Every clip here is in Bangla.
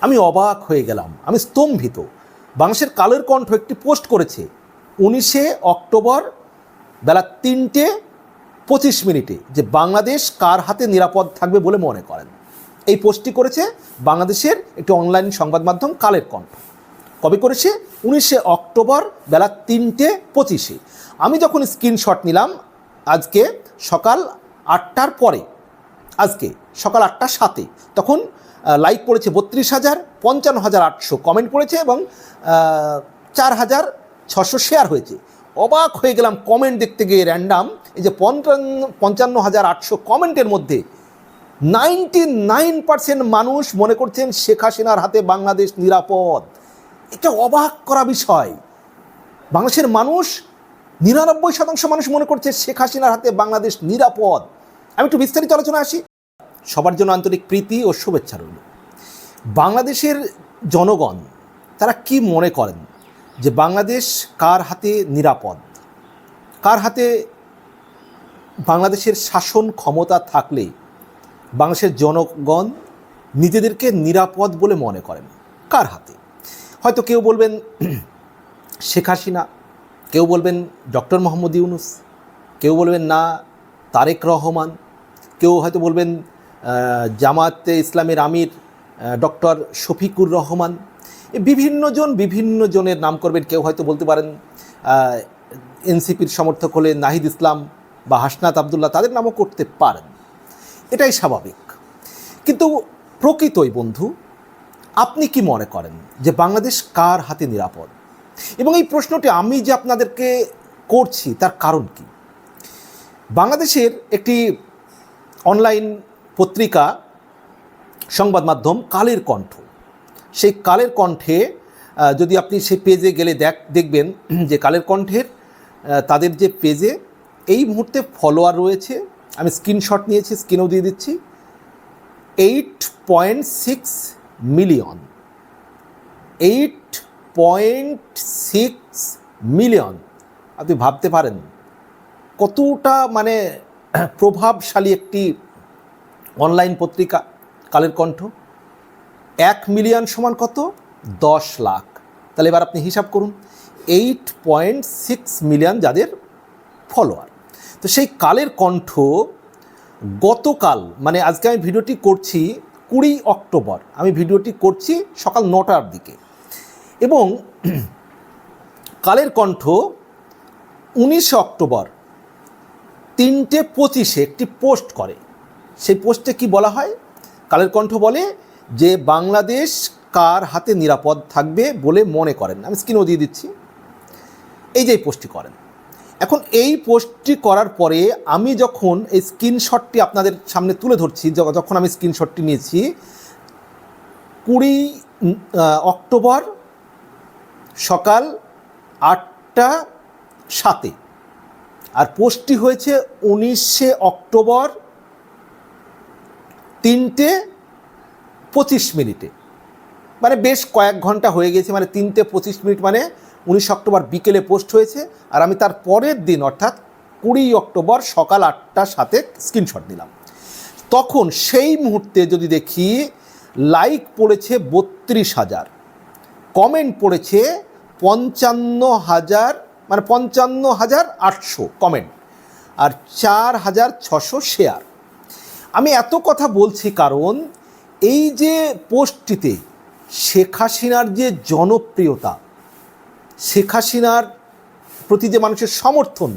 আমি অবাক হয়ে গেলাম। আমি স্তম্ভিত। বাংলাদেশের কালের কণ্ঠ একটি পোস্ট করেছে। উনিশে অক্টোবর বেলা তিনটে পঁচিশ মিনিটে যে বাংলাদেশ কার হাতে নিরাপদ থাকবে বলে মনে করেন। এই পোস্টটি করেছে বাংলাদেশের একটি অনলাইন সংবাদ মাধ্যম কালের কণ্ঠ। কবে করেছে উনিশে অক্টোবর বেলা তিনটে পঁচিশে। আমি যখন স্ক্রিনশট নিলাম, আজকে সকাল আটটার পরে, আজকে সকাল আটটার সাথে তখন লাইক পড়েছে বত্রিশ হাজার, পঞ্চান্ন হাজার আটশো কমেন্ট পড়েছে এবং চার হাজার ছশো শেয়ার হয়েছে। অবাক হয়ে গেলাম কমেন্ট দেখতে গিয়ে র্যান্ডাম এই যে পঞ্চান্ন পঞ্চান্ন হাজার আটশো কমেন্টের মধ্যে নাইনটি নাইন পার্সেন্ট মানুষ মনে করছেন শেখ হাসিনার হাতে বাংলাদেশ নিরাপদ। এটা অবাক করা বিষয়। বাংলাদেশের মানুষ, নিরানব্বই শতাংশ মানুষ মনে করছে শেখ হাসিনার হাতে বাংলাদেশ নিরাপদ। আমি একটু বিস্তারিত আলোচনা আসি। সবার জন্য আন্তরিক প্রীতি ও শুভেচ্ছা রইল। বাংলাদেশের জনগণ, তারা কি মনে করেন যে বাংলাদেশ কার হাতে নিরাপদ? কার হাতে বাংলাদেশের শাসন ক্ষমতা থাকলে বাংলাদেশের জনগণ নিজেদেরকে নিরাপদ বলে মনে করেন? কার হাতে? হয়তো কেউ বলবেন শেখ হাসিনা, কেউ বলবেন ডক্টর মোহাম্মদ ইউনুস, কেউ বলবেন না, তারেক রহমান, কেউ হয়তো বলবেন জামাতে ইসলামের আমির ডক্টর শফিকুর রহমান। এ বিভিন্ন জন বিভিন্ন জনের নাম করবেন, কেউ হয়তো বলতে পারেন এনসিপির সমর্থক হলে নাহিদ ইসলাম বা হাসনাত আবদুল্লাহ, তাদের নামও করতে পারেন। এটাই স্বাভাবিক। কিন্তু প্রকৃতই বন্ধু, আপনি কি মনে করেন যে বাংলাদেশ কার হাতে নিরাপদ? এবং এই প্রশ্নটি আমি যে আপনাদেরকে করছি, তার কারণ কি? বাংলাদেশের একটি অনলাইন পত্রিকা, সংবাদ মাধ্যম কালের কণ্ঠ। সেই কালের কণ্ঠে যদি আপনি সেই পেজে গেলে দেখ, দেখবেন যে কালের কণ্ঠের তাদের যে পেজে এই মুহূর্তে ফলোয়ার রয়েছে। আমি স্ক্রিনশট নিয়েছি স্ক্রিনেও দিয়ে দিচ্ছি। Eight point six million eight point six million আপনি ভাবতে পারেন, কতটা মানে প্রভাবশালী একটি অনলাইন পত্রিকা কালের কণ্ঠ। এক মিলিয়ন সমান কত? দশ লাখ। তাহলে এবার আপনি হিসাব করুন। এইট পয়েন্ট সিক্স মিলিয়ন যাদের ফলোয়ার তো সেই কালের কণ্ঠ গতকাল মানে আজকে আমি ভিডিওটি করছি কুড়ি অক্টোবর। আমি ভিডিওটি করছি সকাল নটার দিকে। এবং কালের কণ্ঠ উনিশে অক্টোবর তিনটে পঁচিশে একটি পোস্ট করে। সেই পোস্টে কি বলা হয়? কালের কণ্ঠ বলে যে বাংলাদেশ কার হাতে নিরাপদ থাকবে বলে মনে করেন আমি স্ক্রিনও দিয়ে দিচ্ছি। এই যে এই পোস্টটি করেন। এখন এই পোস্টটি করার পরে আমি যখন এই স্ক্রিনশটটি আপনাদের সামনে তুলে ধরছি যখন আমি স্ক্রিনশটটি নিয়েছি, কুড়ি অক্টোবর সকাল আটটা সাতে। আর পোস্টটি হয়েছে উনিশে অক্টোবর তিনটে পঁচিশ মিনিটে। মানে বেশ কয়েক ঘণ্টা হয়ে গেছে মানে তিনটে পঁচিশ মিনিট মানে উনিশ অক্টোবর বিকেলে পোস্ট হয়েছে। আর আমি তার পরের দিন, অর্থাৎ কুড়ি অক্টোবর সকাল আটটার সাথে স্ক্রিনশট দিলাম তখন সেই মুহূর্তে যদি দেখি, লাইক পড়েছে বত্রিশ হাজার, কমেন্ট পড়েছে পঞ্চান্ন হাজার মানে পঞ্চান্ন হাজার আটশো কমেন্ট, আর চার হাজার ছশো শেয়ার। আমি এত কথা বলছি কারণ এই যে পোস্টটিতে শেখ হাসিনার যে জনপ্রিয়তা, শেখ হাসিনার প্রতি যে মানুষের সমর্থন,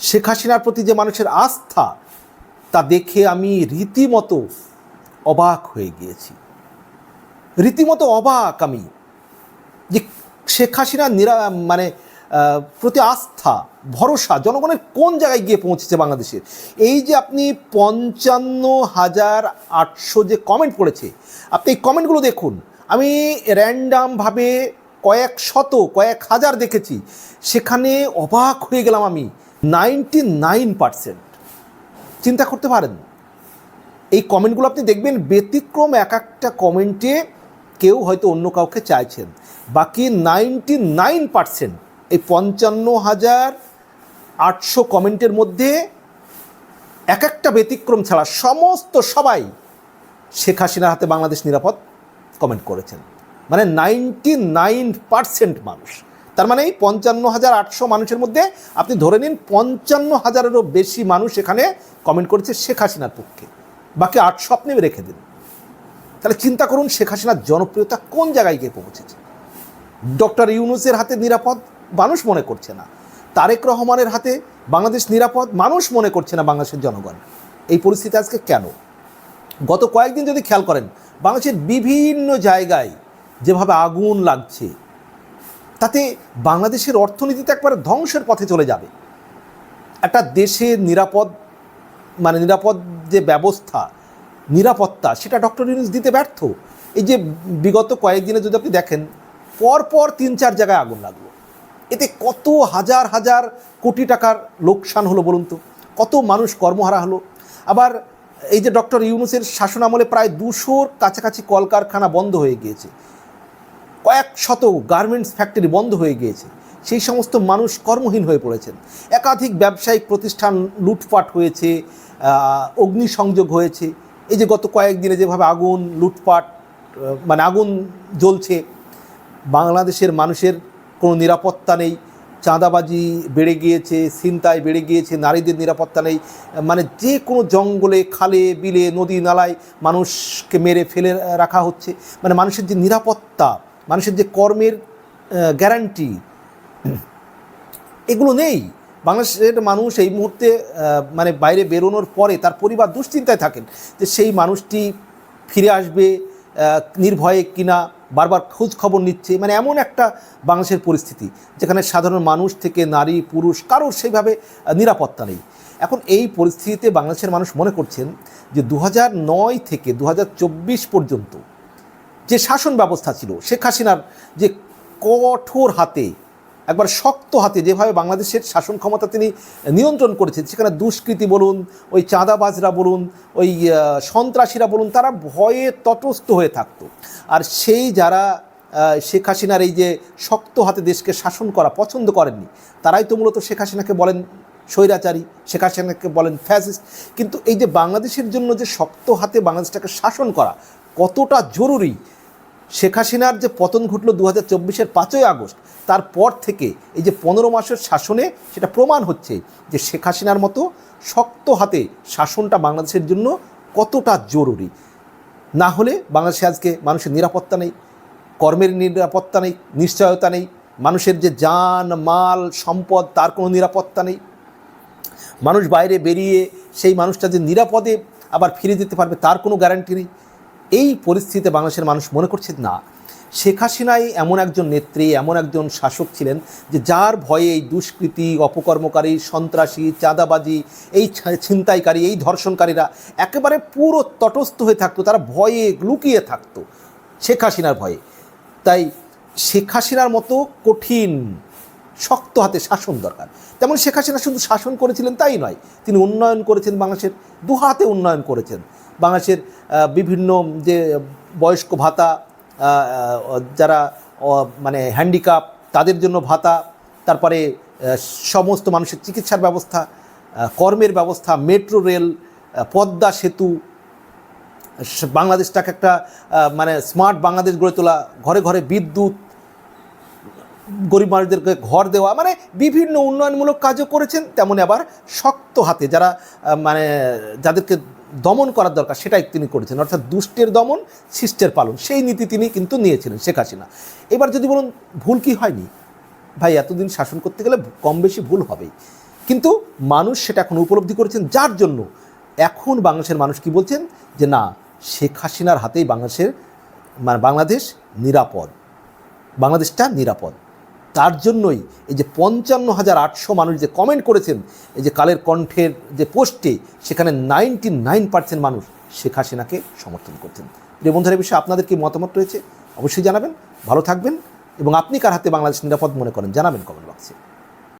শেখ হাসিনার প্রতি যে মানুষের আস্থা, তা দেখে আমি রীতিমতো অবাক হয়ে গিয়েছি। রীতিমতো অবাক আমি যে শেখ হাসিনার নিরা মানে প্রতি আস্থা, ভরসা, জনগণের কোন জায়গায় গিয়ে পৌঁছেছে বাংলাদেশের? এই যে আপনি পঞ্চান্ন হাজার আটশো যে কমেন্ট পড়েছে, আপনি এই কমেন্টগুলো দেখুন। আমি র্যান্ডামভাবে কয়েক শত, কয়েক হাজার দেখেছি। সেখানে অবাক হয়ে গেলাম আমি। নাইনটি নাইন পারসেন্ট চিন্তা করতে পারেন। এই কমেন্টগুলো আপনি দেখবেন, ব্যতিক্রম এক একটা কমেন্টে কেউ হয়তো অন্য কাউকে চাইছেন। বাকি নাইনটি নাইন পার্সেন্ট এই পঞ্চান্ন হাজার আটশো কমেন্টের মধ্যে এক একটা ব্যতিক্রম ছাড়া সমস্ত সবাই শেখ হাসিনার হাতে বাংলাদেশ নিরাপদ কমেন্ট করেছেন। মানে নাইনটি নাইন পার্সেন্ট মানুষ। তার মানে এই পঞ্চান্ন হাজার আটশো মানুষের মধ্যে আপনি ধরে নিন পঞ্চান্ন হাজারেরও বেশি মানুষ এখানে কমেন্ট করেছে শেখ হাসিনার পক্ষে। বাকি আটশো আপনি রেখে দিন। তাহলে চিন্তা করুন শেখ হাসিনার জনপ্রিয়তা কোন জায়গায় গিয়ে পৌঁছেছে? ডক্টর ইউনুসের হাতে নিরাপদ মানুষ মনে করছে না। তারেক রহমানের হাতে বাংলাদেশ নিরাপদ মানুষ মনে করছে না বাংলাদেশের জনগণ। এই পরিস্থিতি আজকে কেন? গত কয়েকদিন যদি খেয়াল করেন, বাংলাদেশের বিভিন্ন জায়গায় যেভাবে আগুন লাগছে, তাতে বাংলাদেশের অর্থনীতিতে একবারে ধ্বংসের পথে চলে যাবে। একটা দেশের নিরাপদ মানে নিরাপদ যে ব্যবস্থা, নিরাপত্তা, সেটা ডক্টর ইউনুস দিতে ব্যর্থ। এই যে বিগত কয়েকদিনে যদি আপনি দেখেন পর পর তিন চার জায়গায় আগুন লাগল। এতে কত হাজার হাজার কোটি টাকার লোকসান হলো বলুন তো? কত মানুষ কর্মহারা হলো। আবার এই যে ডক্টর ইউনুসের শাসনামলে প্রায় দুশোর কাছাকাছি কলকারখানা বন্ধ হয়ে গিয়েছে। কয়েক শত গার্মেন্টস ফ্যাক্টরি বন্ধ হয়ে গিয়েছে। সেই সমস্ত মানুষ কর্মহীন হয়ে পড়েছেন। একাধিক ব্যবসায়িক প্রতিষ্ঠান লুটপাট হয়েছে অগ্নিসংযোগ হয়েছে। এই যে গত কয়েকদিনে যেভাবে আগুন, লুটপাট মানে আগুন জ্বলছে, বাংলাদেশের মানুষের কোনো নিরাপত্তা নেই, চাঁদাবাজি বেড়ে গিয়েছে, ছিনতাই বেড়ে গিয়েছে, নারীদের নিরাপত্তা নেই। মানে যে কোনো জঙ্গলে, খালে, বিলে, নদী, নালায় মানুষকে মেরে ফেলে রাখা হচ্ছে। মানে মানুষের যে নিরাপত্তা, মানুষের যে কর্মের গ্যারান্টি এগুলো নেই। বাংলাদেশের মানুষ এই মুহূর্তে মানে বাইরে বেরোনোর পরে তার পরিবার দুশ্চিন্তায় থাকেন যে সেই মানুষটি ফিরে আসবে নির্ভয়ে কিনা। বারবার খোঁজ খবর নিচ্ছে মানে এমন একটা বাংলাদেশের পরিস্থিতি যেখানে সাধারণ মানুষ থেকে নারী, পুরুষ কারোর সেইভাবে নিরাপত্তা নেই। এখন এই পরিস্থিতিতে বাংলাদেশের মানুষ মনে করছেন যে দু নয় থেকে দু হাজার চব্বিশ পর্যন্ত যে শাসন ব্যবস্থা ছিল, শেখ হাসিনার যে কঠোর হাতে একবার শক্ত হাতে যেভাবে বাংলাদেশের শাসন ক্ষমতা তিনি নিয়ন্ত্রণ করেছেন, সেখানে দুষ্কৃতি বলুন, ওই চাঁদাবাজরা বলুন, ওই সন্ত্রাসীরা বলুন, তারা ভয়ে তটস্থ হয়ে থাকতো। আর সেই যারা শেখ হাসিনার এই যে শক্ত হাতে দেশকে শাসন করা পছন্দ করেননি, তারাই তো মূলত শেখ হাসিনাকে বলেন স্বৈরাচারী, শেখ হাসিনাকে বলেন ফ্যাসিস্ট। কিন্তু এই যে বাংলাদেশের জন্য যে শক্ত হাতে বাংলাদেশটাকে শাসন করা কতটা জরুরি শেখ হাসিনার যে পতন ঘটল দু হাজার চব্বিশের পাঁচই আগস্ট, তারপর থেকে এই যে পনেরো মাসের শাসনে সেটা প্রমাণ হচ্ছে যে শেখ হাসিনার মতো শক্ত হাতে শাসনটা বাংলাদেশের জন্য কতটা জরুরি। না হলে বাংলাদেশে আজকে মানুষের নিরাপত্তা নেই, কর্মের নিরাপত্তা নেই, নিশ্চয়তা নেই, মানুষের যে যান, মাল, সম্পদ, তার কোনো নিরাপত্তা নেই। মানুষ বাইরে বেরিয়ে সেই মানুষটা যে নিরাপদে আবার ফিরে যেতে পারবে তার কোনো গ্যারান্টি নেই। এই পরিস্থিতিতে বাংলাদেশের মানুষ মনে করছে না। শেখ হাসিনাই এমন একজন নেত্রী, এমন একজন শাসক ছিলেন যে যার ভয়ে এই দুষ্কৃতি, অপকর্মকারী, সন্ত্রাসী, চাঁদাবাজি, এই ছিনতাইকারী, এই ধর্ষণকারীরা একেবারে পুরো তটস্থ হয়ে থাকতো, তারা ভয়ে লুকিয়ে থাকতো শেখ হাসিনার ভয়ে। তাই শেখ হাসিনার মতো কঠিন, শক্ত হাতে শাসন দরকার। তেমন শেখ হাসিনা শুধু শাসন করেছিলেন তাই নয়, তিনি উন্নয়ন করেছেন বাংলাদেশের দু হাতে উন্নয়ন করেছেন। বাংলাদেশের বিভিন্ন যে বয়স্ক ভাতা যারা মানে হ্যান্ডিক্যাপ তাদের জন্য ভাতা, তারপরে সমস্ত মানুষের চিকিৎসার ব্যবস্থা কর্মের ব্যবস্থা মেট্রো রেল পদ্মা সেতু বাংলাদেশটাকে একটা মানে স্মার্ট বাংলাদেশ গড়ে তোলা, ঘরে ঘরে বিদ্যুৎ, গরিব মানুষদেরকে ঘর দেওয়া মানে বিভিন্ন উন্নয়নমূলক কাজও করেছেন, তেমনি আবার শক্ত হাতে যারা মানে যাদেরকে দমন করার দরকার, সেটাই তিনি করেছেন। অর্থাৎ দুষ্টের দমন, শিষ্টের পালন, সেই নীতি তিনি কিন্তু নিয়েছিলেন শেখ হাসিনা। এবার যদি বলুন, ভুল কি হয়নি? ভাই, এতদিন শাসন করতে গেলে কম বেশি ভুল হবেই। কিন্তু মানুষ সেটা এখন উপলব্ধি করেছেন, যার জন্য এখন বাংলাদেশের মানুষ কি বলছেন? যে না, শেখ হাসিনার হাতেই বাংলাদেশের মানে বাংলাদেশ নিরাপদ। বাংলাদেশটা নিরাপদ। তার জন্যই এই যে পঞ্চান্ন হাজার আটশো মানুষ যে কমেন্ট করেছেন, এই যে কালের কণ্ঠের যে পোস্টে, সেখানে নাইনটি নাইন পার্সেন্ট মানুষ শেখ হাসিনাকে সমর্থন করতেন প্রিয় বন্ধুরা বিষয়ে আপনাদের কি মতামত রয়েছে? অবশ্যই জানাবেন। ভালো থাকবেন এবং আপনি কার হাতে বাংলাদেশ নিরাপদ মনে করেন? জানাবেন কমেন্ট বক্সে